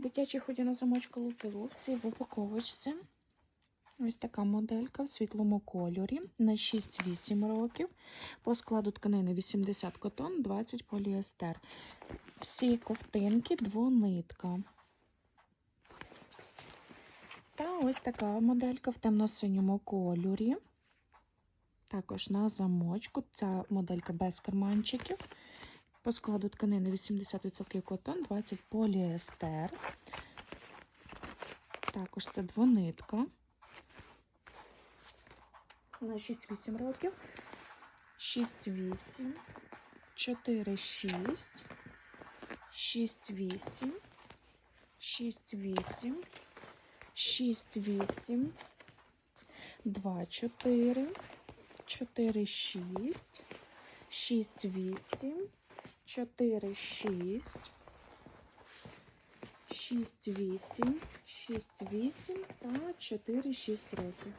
Дитячі ході на замочку лупилупці в упаковочці. Ось така моделька в світлому кольорі на 6-8 років. По складу тканини 80 котон, 20 поліестер. Всі ковтинки двонитка. Та ось така моделька в темно-синьому кольорі. Також на замочку. Ця моделька без карманчиків. По складу тканини 80% котон, 20 поліестер. Також це двонитка. На 6-8 років. 6-8, 4-6, 6-8, 6-8, 6-8, 2-4, 4-6, 6-8, 4-6, 6-8, 6-8 та 4-6 років.